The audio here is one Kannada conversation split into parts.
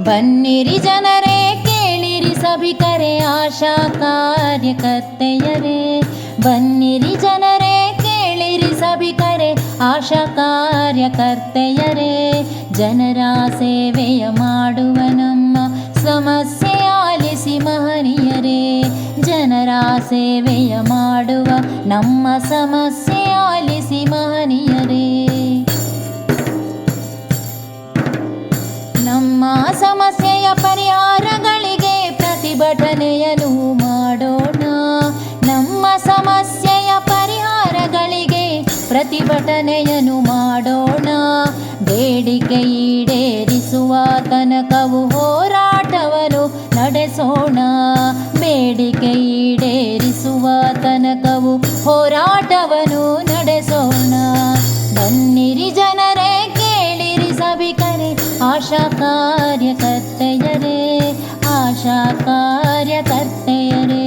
ಬನ್ನಿರಿ ಜನರೇ, ಕೇಳಿರಿ ಸಭಿಕರೇ, ಆಶಾ ಕಾರ್ಯಕರ್ತೆಯರೇ. ಬನ್ನಿರಿ ಜನರೇ, ಕೇಳಿರಿ ಸಭಿಕರೇ, ಆಶಾ ಕಾರ್ಯಕರ್ತೆಯರೇ. ಜನರ ಸೇವೆಯ ಮಾಡುವ ನಮ್ಮ ಸಮಸ್ಯೆ ಆಲಿಸಿ ಮಹನೀಯರೇ. ಜನರ ಸೇವೆಯ ಮಾಡುವ ನಮ್ಮ ಸಮಸ್ಯೆ ಆಲಿಸಿ ಮಹನೀಯರೇ. ನಮ್ಮ ಸಮಸ್ಯೆಯ ಪರಿಹಾರಗಳಿಗೆ ಪ್ರತಿಭಟನೆಯನ್ನು ಮಾಡೋಣ. ನಮ್ಮ ಸಮಸ್ಯೆಯ ಪರಿಹಾರಗಳಿಗೆ ಪ್ರತಿಭಟನೆಯನ್ನು ಮಾಡೋಣ. ಬೇಡಿಕೆ ಈಡೇರಿಸುವ ತನಕವು ಹೋರಾಟವನ್ನು ನಡೆಸೋಣ. ಬೇಡಿಕೆ ಈಡೇರಿಸುವ ತನಕವು ಹೋರಾಟವನ್ನು ನಡೆಸೋಣ. ಬನ್ನಿರಿ ಆಶಾ ಕಾರ್ಯಕರ್ತೆಯರೇ ಆಶಾ ಕಾರ್ಯಕರ್ತೆಯರೇ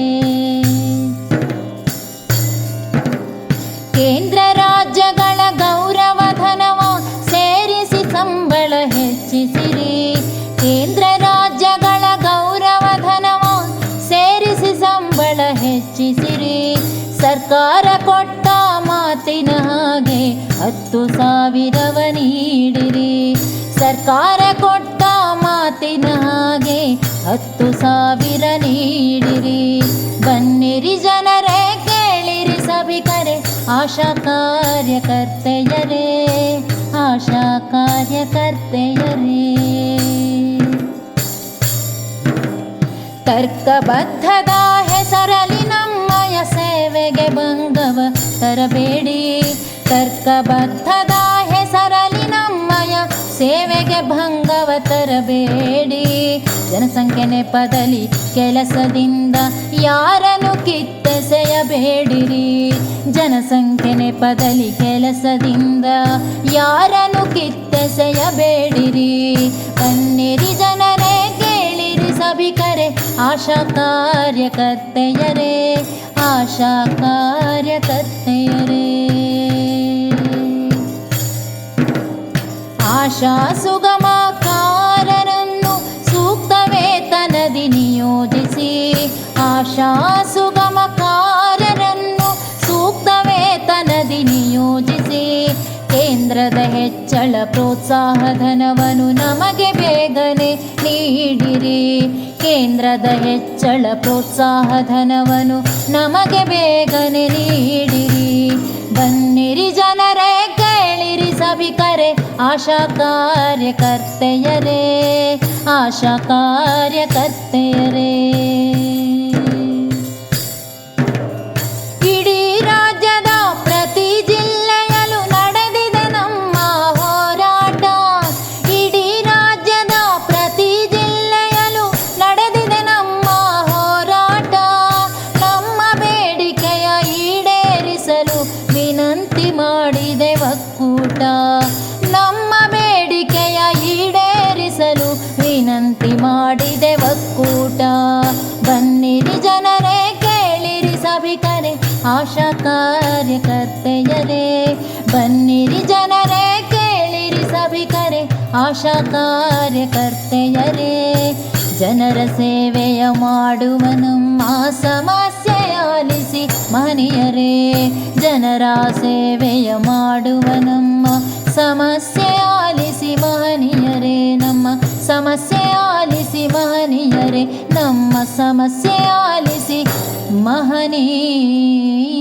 ಕೇಂದ್ರ ರಾಜ್ಯಗಳ ಗೌರವ ಧನವ ಸೇರಿಸಿ ಸಂಬಳ ಹೆಚ್ಚಿಸಿರಿ. ಕೇಂದ್ರ ರಾಜ್ಯಗಳ ಗೌರವ ಧನವ ಸೇರಿಸಿ ಸಂಬಳ ಹೆಚ್ಚಿಸಿರಿ. ಸರ್ಕಾರ ಕೊಟ್ಟ ಮಾತಿನ ಹಾಗೆ ಹತ್ತು ಸಾವಿರವ ನೀಡಿರಿ. ಸರ್ಕಾರ ಕೊಟ್ಟ ಮಾತಿನ ಹಾಗೆ ಹತ್ತು ಸಾವಿರ ನೀಡಿರಿ ಬನ್ನಿರಿ ಜನರೇ ಕೇಳಿರಿ ಸಭಿಕರೇ ಆಶಾ ಕಾರ್ಯಕರ್ತೆಯರೇ ಆಶಾ ಕಾರ್ಯಕರ್ತೆಯರೇ ತರ್ಕಬದ್ಧದ ಹೆಸರಲ್ಲಿ ನಮ್ಮಯ ಸೇವೆಗೆ ಭಂಗವ ತರಬೇಡಿ ತರ್ಕಬದ್ಧದ ಹೆಸರಲ್ಲಿ ನಮ್ಮಯ ಸೇವೆಗೆ ಭಂಗವ ತರಬೇಡಿ. ಜನಸಂಖ್ಯೆ ನೆಪದಲ್ಲಿ ಕೆಲಸದಿಂದ ಯಾರನ್ನು ಕಿತ್ತೆಸೆಯಬೇಡಿರಿ. ಜನಸಂಖ್ಯೆ ನೆಪದಲ್ಲಿ ಕೆಲಸದಿಂದ ಯಾರನ್ನು ಕಿತ್ತೆಸೆಯಬೇಡಿರಿ. ಬನ್ನಿರಿ ಜನರೇ, ಕೇಳಿರಿ ಸಭಿಕರೇ, ಆಶಾ ಕಾರ್ಯಕರ್ತೆಯರೇ, ಆಶಾ ಪ್ರೋತ್ಸಾಹ ಧನವನ್ನು ನಮಗೆ ಬೇಗನೆ ನೀಡಿರಿ. ಕೇಂದ್ರದ ಹೆಚ್ಚಳ ಪ್ರೋತ್ಸಾಹ ಧನವನ್ನು ನಮಗೆ ಬೇಗನೆ ನೀಡಿರಿ. ಬನ್ನಿರಿ ಜನರೇ, ಕೇಳಿರಿ ಸಭಿಕರೇ, ಆಶಾ ಕಾರ್ಯಕರ್ತೆಯರೇ ಆಶಾ ಕಾರ್ಯಕರ್ತೆಯರೇ. ಮಾಡಿದೆ ಒಕ್ಕೂಟ. ನಮ್ಮ ಬೇಡಿಕೆಯ ಈಡೇರಿಸಲು ವಿನಂತಿ ಮಾಡಿದೆ ಒಕ್ಕೂಟ. ಬನ್ನಿರಿ ಜನರೇ ಕೇಳಿರಿ ಸಭಿಕರೇ, ಆಶಾ ಕಾರ್ಯಕರ್ತೆಯರೇ. ಬನ್ನಿರಿ ಜನರೇ ಕೇಳಿರಿ ಸಭಿಕರೇ, ಆಶಾ ಕಾರ್ಯಕರ್ತೆಯರೇ. ಜನರ ಸೇವೆಯ ಮಾಡುವ ನಮ್ಮ ಸಮಸ್ಯೆಯ ಆಲಿಸಿ ಮನೆಯರೇ, ಜನರ ಸೇವೆಯ ಮಾಡುವ ನಮ್ಮ ಸಮಸ್ಯೆ ಆಲಿಸಿ ಮಹನೀಯರೇ, ನಮ್ಮ ಸಮಸ್ಯೆ ಆಲಿಸಿ ಮಹನೀಯರೇ, ನಮ್ಮ ಸಮಸ್ಯೆ ಆಲಿಸಿ ಮಹನೀಯರೇ